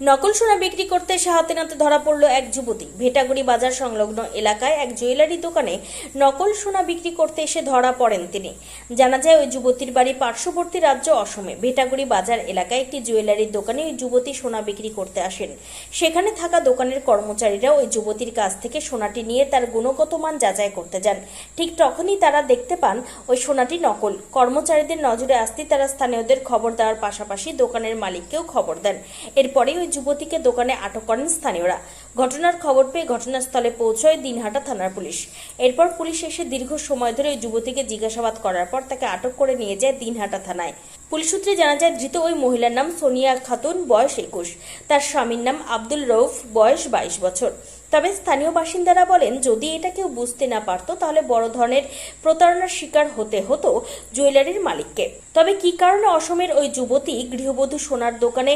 নকল সোনা বিক্রি করতে এসে হাতে নাতে ধরা পড়ল এক যুবতী। ভেটাগুড়ি বাজার সংলগ্ন এলাকায় এক জুয়েলারি দোকানে নকল সোনা বিক্রি করতে এসে ধরা পড়েন তিনি। জানা যায়, ওই যুবতীর বাড়ি পার্শ্ববর্তী রাজ্য অসমে। ভেটাগুড়ি বাজার এলাকায় একটি জুয়েলারির দোকানে ওই যুবতী সোনা বিক্রি করতে আসেন। সেখানে থাকা দোকানের কর্মচারীরা ওই যুবতীর কাছ থেকে সোনাটি নিয়ে তার গুণগত মান যাচাই করতে যান। ঠিক তখনই তারা দেখতে পান, ওই সোনাটি নকল। কর্মচারীদের নজরে আসতেই তারা স্থানীয়দের খবর দেওয়ার পাশাপাশি দোকানের মালিককেও খবর দেন। এরপরেই ওই যুবতীকে দোকানে আটক করেন স্থানীয়রা। ঘটনার খবর পেয়ে ঘটনাস্থলে পৌঁছয় দিনহাটা থানার পুলিশ। এরপর পুলিশ এসে দীর্ঘ সময় ধরে ওই যুবতীকে জিজ্ঞাসাবাদ করার পর তাকে আটক করে নিয়ে যায় দিনহাটা থানায়। পুলিশ সূত্রে জানা যায়, ধৃত ওই মহিলার নাম সোনিয়া খাতুন, বয়স একুশ। তার স্বামীর নাম আব্দুল রৌফ বয়স বাইশ বছর। তবে স্থানীয় বাসিন্দারা বলেন, যদি এটা কেউ বুঝতে না পারতো, তাহলে বড় ধরনের প্রতারণার শিকার হতে হতো জুয়েলারির মালিককে। তবে কি কারণে অসমের ওই যুবতী গৃহবধূ সোনার দোকানে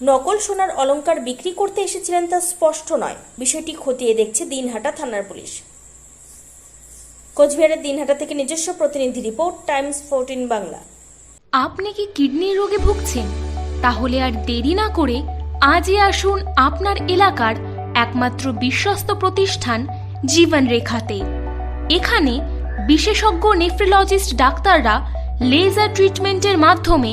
নকল সোনার অলংকার বিক্রি করতে এসেছিলেন তা স্পষ্ট নয়। বিষয়টি খতিয়ে দেখছে দিনহাটা থানার পুলিশ। কোচবিহারের দিনহাটা থেকে নিজস্ব প্রতিনিধি রিপোর্ট, টাইমস ফোরটিন বাংলা। আপনি কি কিডনির রোগে ভুগছেন? তাহলে আর দেরি না করে আজই আসুন আপনার এলাকার একমাত্র বিশ্বস্ত প্রতিষ্ঠান জীবন রেখাতে এখানে বিশেষজ্ঞ নেফ্রোলজিস্ট ডাক্তাররা লেজার ট্রিটমেন্টের মাধ্যমে